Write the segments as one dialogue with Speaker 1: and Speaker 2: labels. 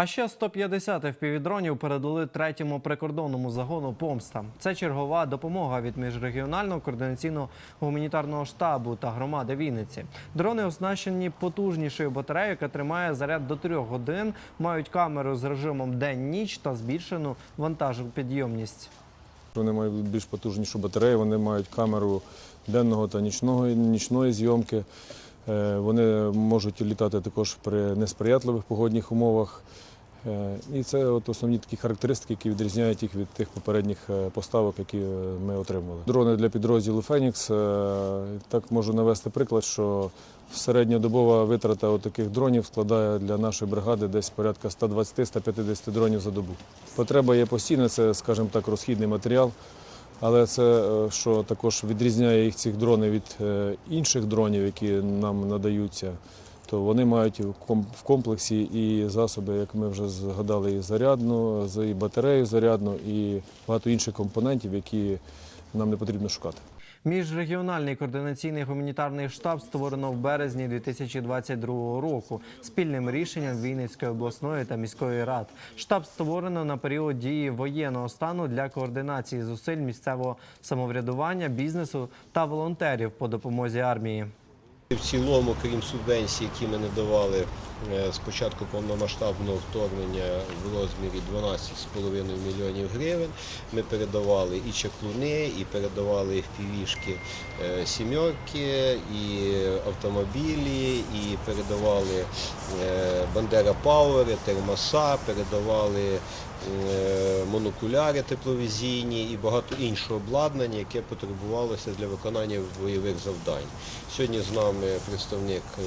Speaker 1: А ще 150 FPV-дронів передали третьому прикордонному загону «Помста». Це чергова допомога від міжрегіонального координаційного гуманітарного штабу та громади Вінниці. Дрони оснащені потужнішою батареєю, яка тримає заряд до 3 годин, мають камеру з режимом день-ніч та збільшену вантажопідйомність.
Speaker 2: Вони мають більш потужнішу батарею, вони мають камеру денного та нічного, нічної зйомки. Е, Вони можуть літати також при несприятливих погодних умовах. Е, І це от основні такі характеристики, які відрізняють їх від тих попередніх е, поставок, які ми отримували. Дрони для підрозділу Фенікс. Так можу навести приклад, що середньодобова витрата от таких дронів складає для нашої бригади десь порядка 120-150 дронів за добу. Потреба є постійна, це, скажімо так, розхідний матеріал. Але це, е, що також відрізняє їх цих дронів від е, інших дронів, які нам надаються, то вони мають в ком- в комплексі і засоби, як ми вже згадали, і зарядну, і батарею зарядну, і багато інших компонентів, які нам не потрібно шукати.
Speaker 1: Міжрегіональний координаційний гуманітарний штаб створено в березні 2022 року спільним рішенням Вінницької обласної та міської рад. Штаб створено на період дії воєнного стану для координації зусиль місцевого самоврядування, бізнесу та волонтерів по допомозі армії.
Speaker 3: В цілому, крім субвенцій, які ми не давали е, з початку повномасштабного вторгнення в розмірі 12,5 мільйонів гривень, ми передавали і чаклуни, і передавали впівішки сімерки, і автомобілі, і передавали е, Бандера Пауери, термоса, передавали е, монокуляри тепловізійні і багато іншого обладнання, яке потребувалося для виконання бойових завдань. Сьогодні з нами представник е,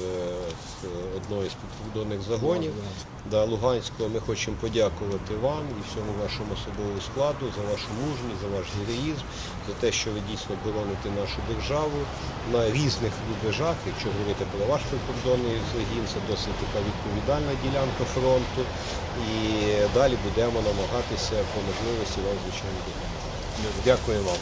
Speaker 3: з одного підкордонних загонів да, Луганського. Ми хочемо подякувати вам і всьому вашому особовому складу за вашу мужність, за ваш героїзм, за те, що ви дійсно бороните нашу державу на різних рубежах. Якщо говорити про ваш прикордонний загін, це досить така відповідальна ділянка фронту. І далі будемо намагатися по можливості вам звичайно допомагати. Дякую вам.